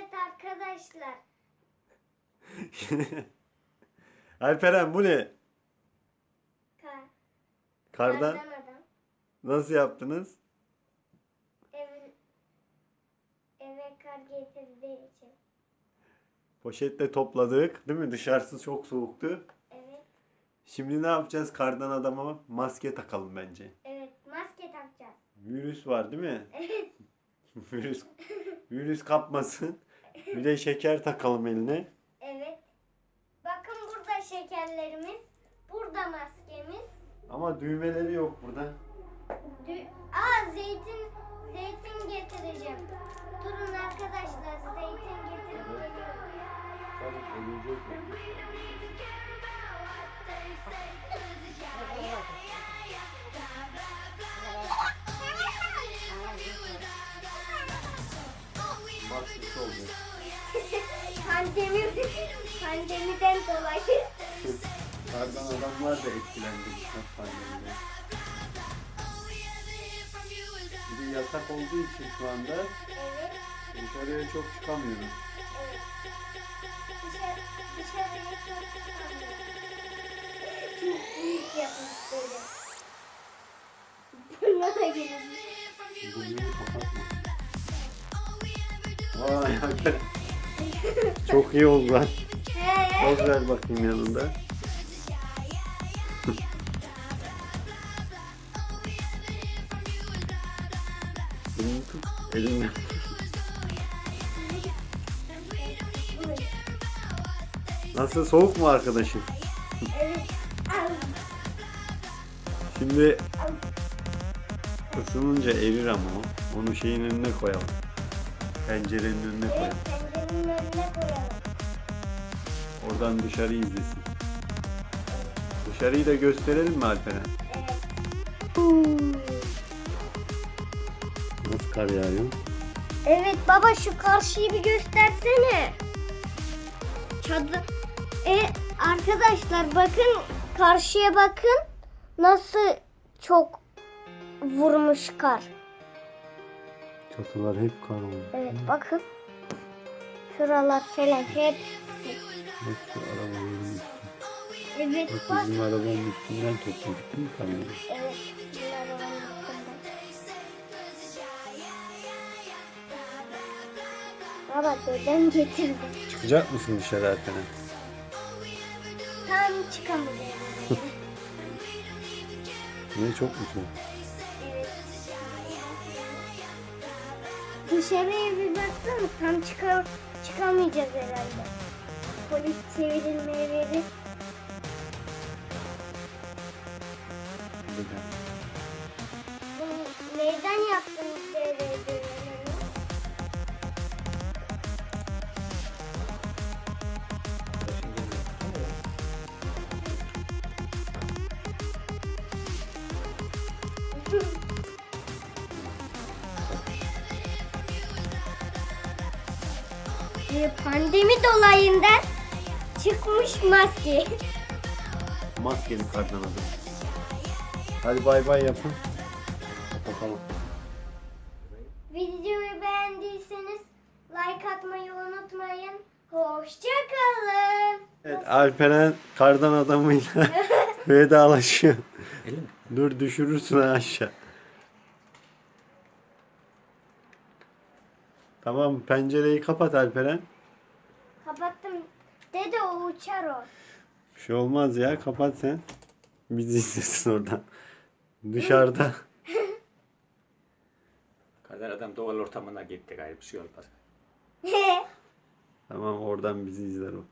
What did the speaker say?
Evet arkadaşlar. Alperen bu ne? Kar, Kardan kardan adam. nasıl yaptınız? Ev, eve kar getirdiği için. Poşetle topladık değil mi? Dışarısı çok soğuktu. Evet. Şimdi ne yapacağız? Kardan adama maske takalım bence. Evet. Maske takacağız. Virüs var değil mi? Evet. virüs virüs kapmasın. Bir de şeker takalım eline. Evet. Bakın burada şekerlerimiz. Burada maskemiz. Ama düğmeleri yok burada. Dü- Aa zeytin zeytin getireceğim. Durun arkadaşlar zeytin getirip geliyorum. Maskesi olacak. Pandemi pandemiden dolayı. Kardan adamlar da etkilendi bu pandemide. Bir de yasak olduğu için şu anda Evet. dışarıya çok çıkamıyoruz. Evet. Dışarı, dışarıya çok çıkamıyorum. Çok büyük yapmış böyle. Burnuna. Burnunu kapatma. Vay Alperen. Çok iyi oldu lan. Poz ver bakayım yanında. Elini tut. Elinden. Nasıl soğuk mu arkadaşım? Şimdi ısınınca erir ama o. Onu şeyin önüne koyalım. Pencerenin önüne koyalım. Önüne koyalım. Oradan dışarı izlesin. Dışarıyı da gösterelim mi Alperen? Evet. Nasıl kar yağıyor? Evet baba şu karşıyı bir göstersene. Çadır. E arkadaşlar bakın karşıya bakın. Nasıl çok vurmuş kar. Çatılar hep kar oldu. Evet bakın. Şuralar falan hep. Bak şu üstü. Evet Bak bizim arabanın üstünden topladık değil mi kamyonu? Evet. Baba dedem getirdi. Çıkacak mısın dışarı Alperen? Tam çıkamayacağım. Niye çok mu soğuk? Evet. Dışarıya bir baksana tam çıkar çıkamayacağız herhalde. Polis çevrilmeye verir. Bunu neyden Pandemi dolayından çıkmış maske. Maskeli kardan adam. Hadi bay bay yapın. Kapatalım. Videoyu beğendiyseniz like atmayı unutmayın. Hoşçakalın. Evet Alperen kardan adamıyla vedalaşıyor. Dur düşürürsün ha aşağı. Tamam pencereyi kapat Alperen. Kapattım. Dede o uçar o. Bir şey olmaz ya kapat sen. Bizi izlesin oradan. Dışarıda. Kader adam doğal ortamına gitti gayrı bir şey olmaz. tamam oradan bizi izler o.